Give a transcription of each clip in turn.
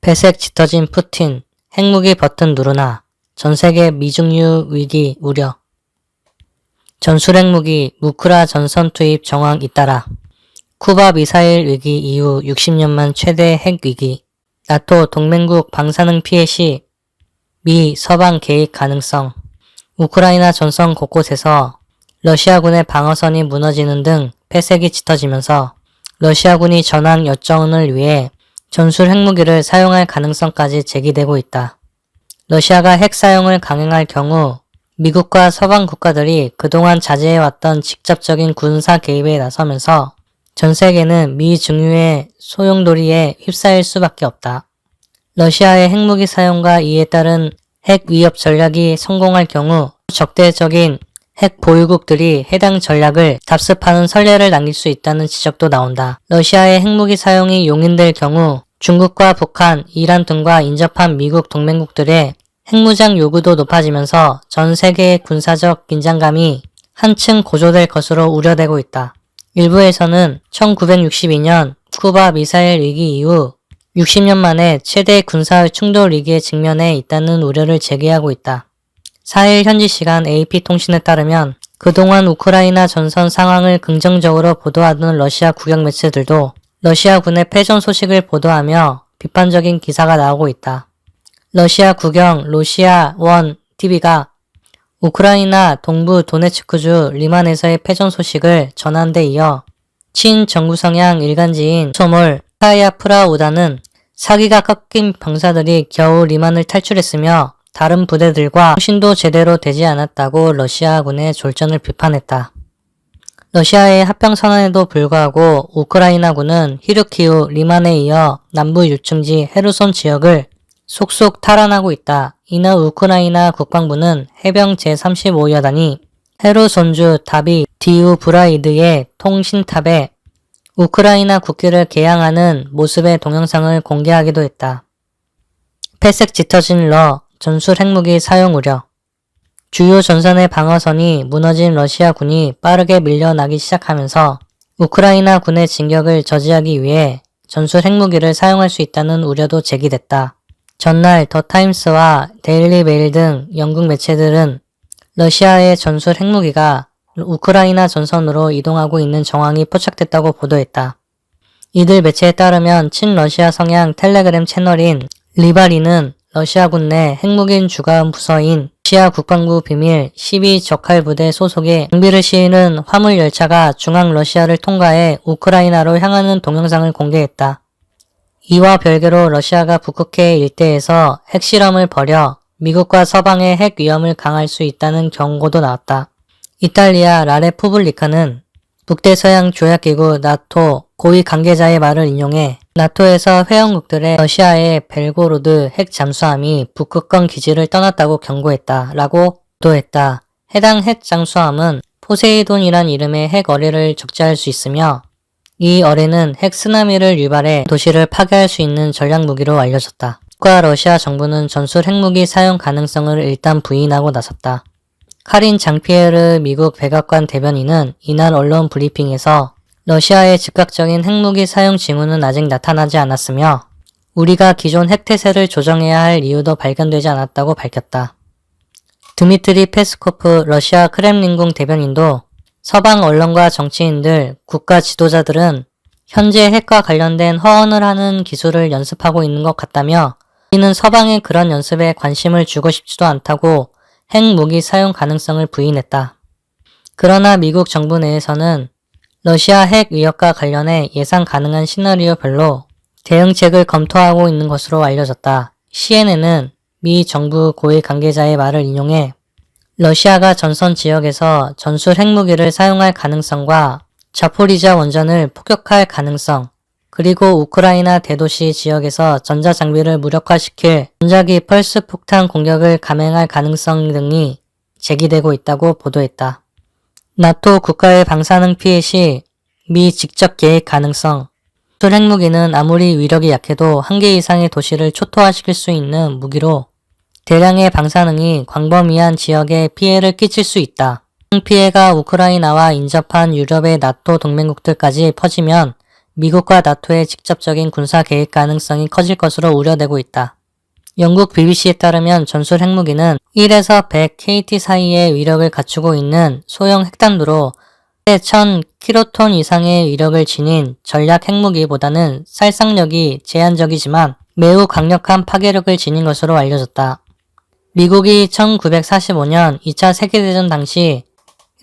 폐색 짙어진 푸틴, 핵무기 버튼 누르나, 전 세계 미중유 위기 우려. 전술핵무기 무크라 전선 투입 정황 잇따라. 쿠바 미사일 위기 이후 60년만 최대 핵 위기. 나토 동맹국 방사능 피해 시 미 서방 개입 가능성. 우크라이나 전선 곳곳에서 러시아군의 방어선이 무너지는 등 폐색이 짙어지면서 러시아군이 전황 여정을 위해 전술 핵무기를 사용할 가능성까지 제기되고 있다. 러시아가 핵 사용을 강행할 경우 미국과 서방 국가들이 그동안 자제해왔던 직접적인 군사 개입에 나서면서 전 세계는 미 중유의 소용돌이에 휩싸일 수밖에 없다. 러시아의 핵무기 사용과 이에 따른 핵 위협 전략이 성공할 경우 적대적인 핵 보유국들이 해당 전략을 답습하는 선례를 남길 수 있다는 지적도 나온다. 러시아의 핵무기 사용이 용인될 경우 중국과 북한, 이란 등과 인접한 미국 동맹국들의 핵무장 요구도 높아지면서 전 세계의 군사적 긴장감이 한층 고조될 것으로 우려되고 있다. 일부에서는 1962년 쿠바 미사일 위기 이후 60년 만에 최대 군사 충돌 위기에 직면해 있다는 우려를 제기하고 있다. 4일 현지 시간 AP통신에 따르면 그동안 우크라이나 전선 상황을 긍정적으로 보도하던 러시아 국영 매체들도 러시아군의 패전 소식을 보도하며 비판적인 기사가 나오고 있다. 러시아 국영 러시아 원 TV가 우크라이나 동부 도네츠크주 리만에서의 패전 소식을 전한 데 이어 친정부 성향 일간지인 소몰 카야 프라우다는 사기가 꺾인 병사들이 겨우 리만을 탈출했으며 다른 부대들과 통신도 제대로 되지 않았다고 러시아군의 졸전을 비판했다. 러시아의 합병 선언에도 불구하고 우크라이나군은 히르키우 리만에 이어 남부 유충지 헤르손 지역을 속속 탈환하고 있다. 이날 우크라이나 국방부는 해병 제35여단이 헤르손주 다비 디우 브라이드의 통신탑에 우크라이나 국기를 개양하는 모습의 동영상을 공개하기도 했다. 폐색 짙어진 러 전술 핵무기 사용 우려 주요 전선의 방어선이 무너진 러시아 군이 빠르게 밀려나기 시작하면서 우크라이나 군의 진격을 저지하기 위해 전술 핵무기를 사용할 수 있다는 우려도 제기됐다. 전날 더 타임스와 데일리 메일 등 영국 매체들은 러시아의 전술 핵무기가 우크라이나 전선으로 이동하고 있는 정황이 포착됐다고 보도했다. 이들 매체에 따르면 친러시아 성향 텔레그램 채널인 리바리는 러시아군 내 핵무기인 주간 부서인 러시아 국방부 비밀 12 적할 부대 소속의 장비를 실는 화물 열차가 중앙 러시아를 통과해 우크라이나로 향하는 동영상을 공개했다. 이와 별개로 러시아가 북극해 일대에서 핵실험을 벌여 미국과 서방의 핵 위험을 강할 수 있다는 경고도 나왔다. 이탈리아 라레 푸블리카는 북대서양 조약기구 나토 고위 관계자의 말을 인용해 나토에서 회원국들의 러시아의 벨고로드 핵 잠수함이 북극권 기지를 떠났다고 경고했다. 라고 보도했다. 해당 핵 잠수함은 포세이돈이란 이름의 핵 어뢰를 적재할 수 있으며 이 어뢰는 핵 쓰나미를 유발해 도시를 파괴할 수 있는 전략 무기로 알려졌다. 과 러시아 정부는 전술 핵무기 사용 가능성을 일단 부인하고 나섰다. 카린 장피에르 미국 백악관 대변인은 이날 언론 브리핑에서 러시아의 즉각적인 핵무기 사용 징후는 아직 나타나지 않았으며 우리가 기존 핵태세를 조정해야 할 이유도 발견되지 않았다고 밝혔다. 드미트리 페스코프 러시아 크렘린궁 대변인도 서방 언론과 정치인들, 국가 지도자들은 현재 핵과 관련된 허언을 하는 기술을 연습하고 있는 것 같다며 우리는 서방의 그런 연습에 관심을 주고 싶지도 않다고 핵무기 사용 가능성을 부인했다. 그러나 미국 정부 내에서는 러시아 핵 위협과 관련해 예상 가능한 시나리오별로 대응책을 검토하고 있는 것으로 알려졌다. CNN은 미 정부 고위 관계자의 말을 인용해 러시아가 전선 지역에서 전술 핵무기를 사용할 가능성과 자포리자 원전을 폭격할 가능성, 그리고 우크라이나 대도시 지역에서 전자장비를 무력화시킬 전자기 펄스 폭탄 공격을 감행할 가능성 등이 제기되고 있다고 보도했다. 나토 국가의 방사능 피해 시 미 직접 계획 가능성 술 핵무기는 아무리 위력이 약해도 한 개 이상의 도시를 초토화시킬 수 있는 무기로 대량의 방사능이 광범위한 지역에 피해를 끼칠 수 있다. 피해가 우크라이나와 인접한 유럽의 나토 동맹국들까지 퍼지면 미국과 나토의 직접적인 군사 개입 가능성이 커질 것으로 우려되고 있다. 영국 BBC에 따르면 전술 핵무기는 1에서 100 KT 사이의 위력을 갖추고 있는 소형 핵탄두로 1000kT 이상의 위력을 지닌 전략 핵무기보다는 살상력이 제한적이지만 매우 강력한 파괴력을 지닌 것으로 알려졌다. 미국이 1945년 2차 세계대전 당시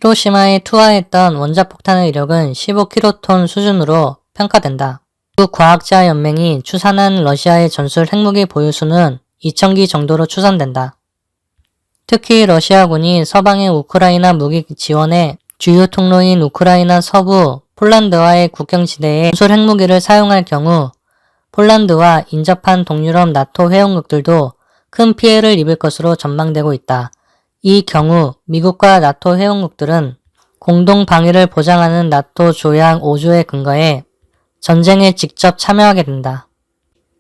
히로시마에 투하했던 원자폭탄의 위력은 15kT 수준으로 평가된다. 미국 과학자 연맹이 추산한 러시아의 전술 핵무기 보유수는 2,000기 정도로 추산된다. 특히 러시아군이 서방의 우크라이나 무기 지원에 주요 통로인 우크라이나 서부 폴란드와의 국경지대에 전술 핵무기를 사용할 경우 폴란드와 인접한 동유럽 나토 회원국들도 큰 피해를 입을 것으로 전망되고 있다. 이 경우 미국과 나토 회원국들은 공동 방위를 보장하는 나토 조약 5조에 근거해 전쟁에 직접 참여하게 된다.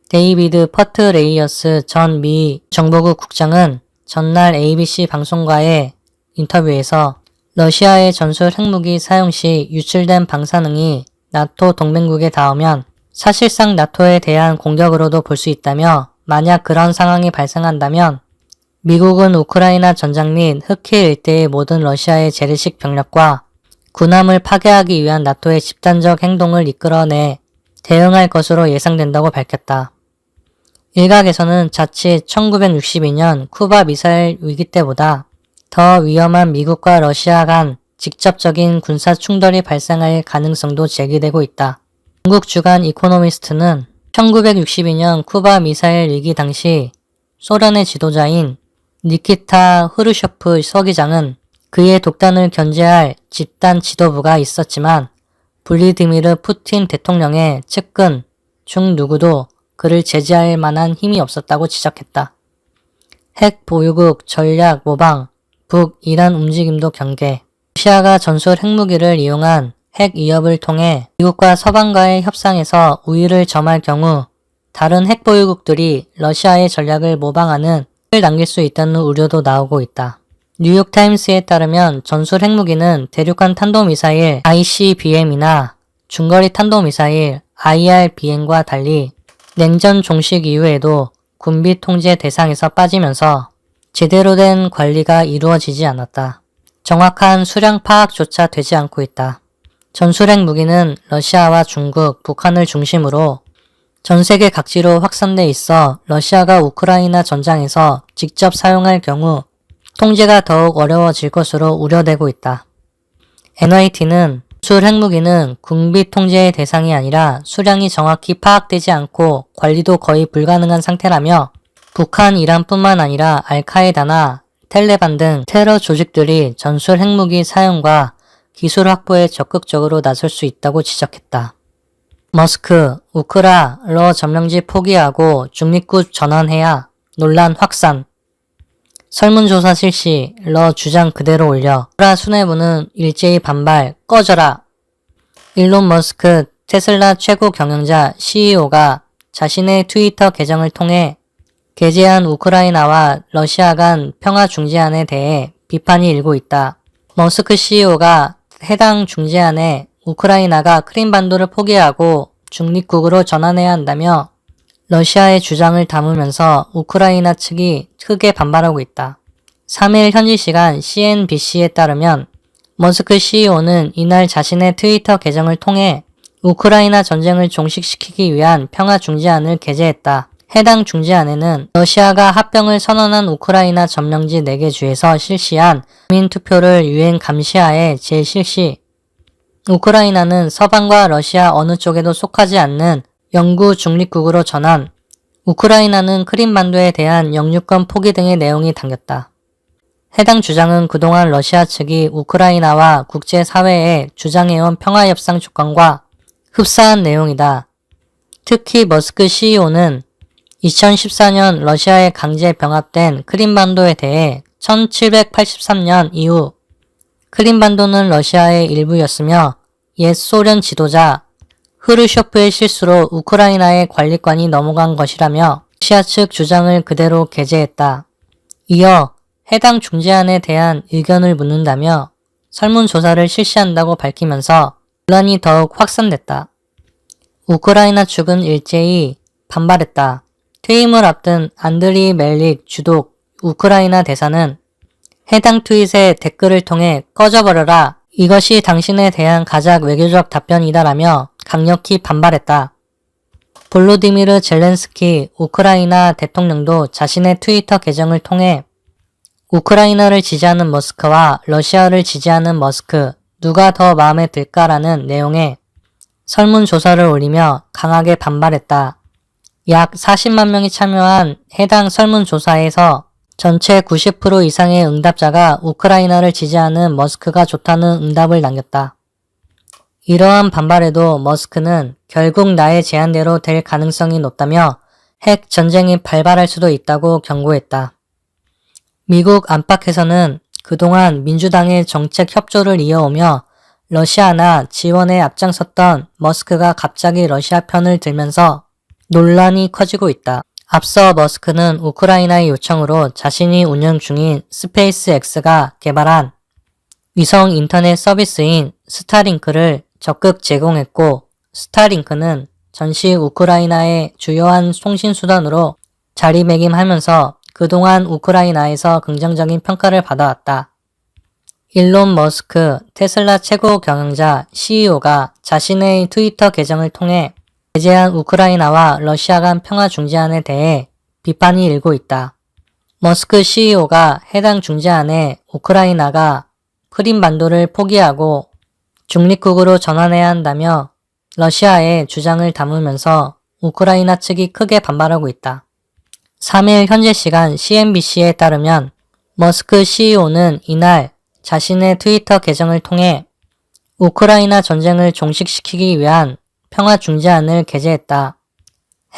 데이비드 퍼트 레이어스 전 미 정보국 국장은 전날 ABC 방송과의 인터뷰에서 러시아의 전술 핵무기 사용 시 유출된 방사능이 나토 동맹국에 닿으면 사실상 나토에 대한 공격으로도 볼 수 있다며 만약 그런 상황이 발생한다면 미국은 우크라이나 전장 및 흑해 일대의 모든 러시아의 재래식 병력과 군함을 파괴하기 위한 나토의 집단적 행동을 이끌어내 대응할 것으로 예상된다고 밝혔다. 일각에서는 자칫 1962년 쿠바 미사일 위기 때보다 더 위험한 미국과 러시아 간 직접적인 군사 충돌이 발생할 가능성도 제기되고 있다. 영국 주간 이코노미스트는 1962년 쿠바 미사일 위기 당시 소련의 지도자인 니키타 흐르쇼프 서기장은 그의 독단을 견제할 집단 지도부가 있었지만 블리드미르 푸틴 대통령의 측근 중 누구도 그를 제지할 만한 힘이 없었다고 지적했다. 핵 보유국 전략 모방 북 이란 움직임도 경계 러시아가 전술 핵무기를 이용한 핵 위협을 통해 미국과 서방과의 협상에서 우위를 점할 경우 다른 핵 보유국들이 러시아의 전략을 모방하는 을 남길 수 있다는 우려도 나오고 있다. 뉴욕타임스에 따르면 전술 핵무기는 대륙간 탄도미사일 ICBM이나 중거리 탄도미사일 IRBM과 달리 냉전 종식 이후에도 군비 통제 대상에서 빠지면서 제대로 된 관리가 이루어지지 않았다. 정확한 수량 파악조차 되지 않고 있다. 전술핵 무기는 러시아와 중국, 북한을 중심으로 전 세계 각지로 확산돼 있어 러시아가 우크라이나 전장에서 직접 사용할 경우 통제가 더욱 어려워질 것으로 우려되고 있다. NYT는 술 핵무기는 군비 통제의 대상이 아니라 수량이 정확히 파악되지 않고 관리도 거의 불가능한 상태라며 북한, 이란뿐만 아니라 알카에다나 텔레반 등 테러 조직들이 전술 핵무기 사용과 기술 확보에 적극적으로 나설 수 있다고 지적했다. 머스크, 우크라, 러 점령지 포기하고 중립국 전환해야 논란 확산. 설문조사 실시, 러 주장 그대로 올려. 우크라 수뇌부는 일제히 반발, 꺼져라. 일론 머스크, 테슬라 최고 경영자 CEO가 자신의 트위터 계정을 통해 게재한 우크라이나와 러시아 간 평화 중재안에 대해 비판이 일고 있다. 머스크 CEO가 해당 중재안에 우크라이나가 크림반도를 포기하고 중립국으로 전환해야 한다며 러시아의 주장을 담으면서 우크라이나 측이 크게 반발하고 있다. 3일 현지 시간 CNBC에 따르면 머스크 CEO는 이날 자신의 트위터 계정을 통해 우크라이나 전쟁을 종식시키기 위한 평화 중재안을 게재했다. 해당 중재안에는 러시아가 합병을 선언한 우크라이나 점령지 4개 주에서 실시한 국민투표를 유엔 감시하에 재실시, 우크라이나는 서방과 러시아 어느 쪽에도 속하지 않는 영구 중립국으로 전환, 우크라이나는 크림반도에 대한 영유권 포기 등의 내용이 담겼다. 해당 주장은 그동안 러시아 측이 우크라이나와 국제사회에 주장해온 평화협상 조건과 흡사한 내용이다. 특히 머스크 CEO는 2014년 러시아에 강제 병합된 크림반도에 대해 1783년 이후 크림반도는 러시아의 일부였으며 옛 소련 지도자 흐르쇼프의 실수로 우크라이나의 관리권이 넘어간 것이라며 러시아 측 주장을 그대로 게재했다. 이어 해당 중재안에 대한 의견을 묻는다며 설문조사를 실시한다고 밝히면서 논란이 더욱 확산됐다. 우크라이나 측은 일제히 반발했다. 퇴임을 앞둔 안드리 멜릭 주독 우크라이나 대사는 해당 트윗에 댓글을 통해 꺼져버려라. 이것이 당신에 대한 가장 외교적 답변이다라며 강력히 반발했다. 볼로디미르 젤렌스키 우크라이나 대통령도 자신의 트위터 계정을 통해 우크라이나를 지지하는 머스크와 러시아를 지지하는 머스크 누가 더 마음에 들까라는 내용의 설문조사를 올리며 강하게 반발했다. 약 40만 명이 참여한 해당 설문조사에서 전체 90% 이상의 응답자가 우크라이나를 지지하는 머스크가 좋다는 응답을 남겼다. 이러한 반발에도 머스크는 결국 나의 제안대로 될 가능성이 높다며 핵 전쟁이 발발할 수도 있다고 경고했다. 미국 안팎에서는 그동안 민주당의 정책 협조를 이어오며 러시아나 지원에 앞장섰던 머스크가 갑자기 러시아 편을 들면서 논란이 커지고 있다. 앞서 머스크는 우크라이나의 요청으로 자신이 운영 중인 스페이스X가 개발한 위성 인터넷 서비스인 스타링크를 적극 제공했고 스타링크는 전시 우크라이나의 주요한 통신수단으로 자리매김하면서 그동안 우크라이나에서 긍정적인 평가를 받아왔다. 일론 머스크 테슬라 최고 경영자 CEO가 자신의 트위터 계정을 통해 배제한 우크라이나와 러시아 간 평화 중재안에 대해 비판이 일고 있다. 머스크 CEO가 해당 중재안에 우크라이나가 크림반도를 포기하고 중립국으로 전환해야 한다며 러시아의 주장을 담으면서 우크라이나 측이 크게 반발하고 있다. 3일 현재 시간 CNBC에 따르면 머스크 CEO는 이날 자신의 트위터 계정을 통해 우크라이나 전쟁을 종식시키기 위한 평화 중재안을 게재했다.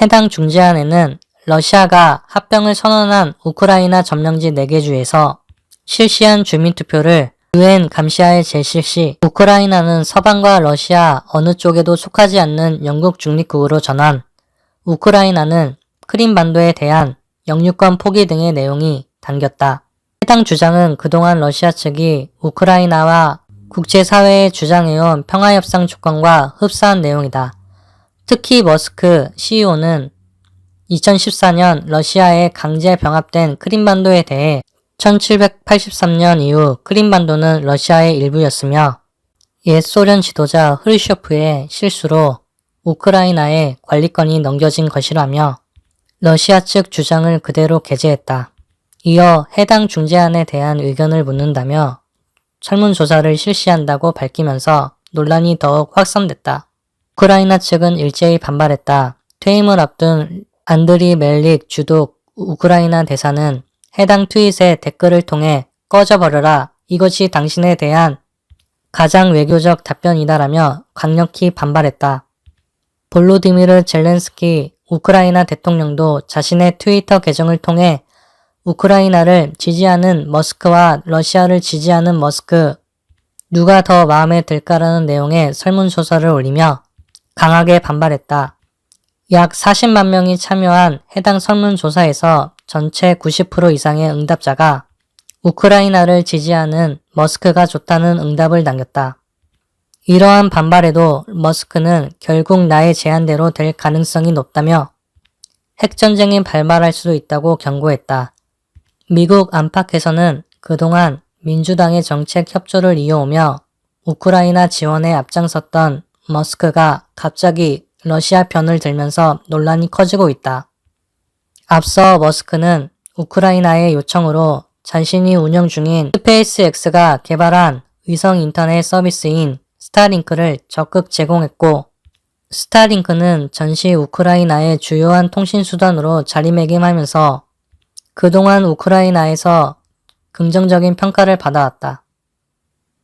해당 중재안에는 러시아가 합병을 선언한 우크라이나 점령지 4개 주에서 실시한 주민투표를 유엔 감시하에 제실 시 우크라이나는 서방과 러시아 어느 쪽에도 속하지 않는 영국 중립국으로 전환, 우크라이나는 크림 반도에 대한 영유권 포기 등의 내용이 담겼다. 해당 주장은 그동안 러시아 측이 우크라이나와 국제사회에 주장해온 평화협상 조건과 흡사한 내용이다. 특히 머스크 CEO는 2014년 러시아에 강제 병합된 크림반도에 대해 1783년 이후 크림반도는 러시아의 일부였으며 옛 소련 지도자 흐르쇼프의 실수로 우크라이나에 관리권이 넘겨진 것이라며 러시아 측 주장을 그대로 게재했다. 이어 해당 중재안에 대한 의견을 묻는다며 설문조사를 실시한다고 밝히면서 논란이 더욱 확산됐다. 우크라이나 측은 일제히 반발했다. 퇴임을 앞둔 안드리 멜릭 주독 우크라이나 대사는 해당 트윗에 댓글을 통해 꺼져버려라. 이것이 당신에 대한 가장 외교적 답변이다라며 강력히 반발했다. 볼로디미르 젤렌스키 우크라이나 대통령도 자신의 트위터 계정을 통해 우크라이나를 지지하는 머스크와 러시아를 지지하는 머스크 누가 더 마음에 들까라는 내용의 설문조사를 올리며 강하게 반발했다. 약 40만 명이 참여한 해당 설문조사에서 전체 90% 이상의 응답자가 우크라이나를 지지하는 머스크가 좋다는 응답을 남겼다. 이러한 반발에도 머스크는 결국 나의 제안대로 될 가능성이 높다며 핵전쟁이 발발할 수도 있다고 경고했다. 미국 안팎에서는 그동안 민주당의 정책 협조를 이어오며 우크라이나 지원에 앞장섰던 머스크가 갑자기 러시아 편을 들면서 논란이 커지고 있다. 앞서 머스크는 우크라이나의 요청으로 자신이 운영 중인 스페이스X가 개발한 위성 인터넷 서비스인 스타링크를 적극 제공했고 스타링크는 전시 우크라이나의 주요한 통신수단으로 자리매김하면서 그동안 우크라이나에서 긍정적인 평가를 받아왔다.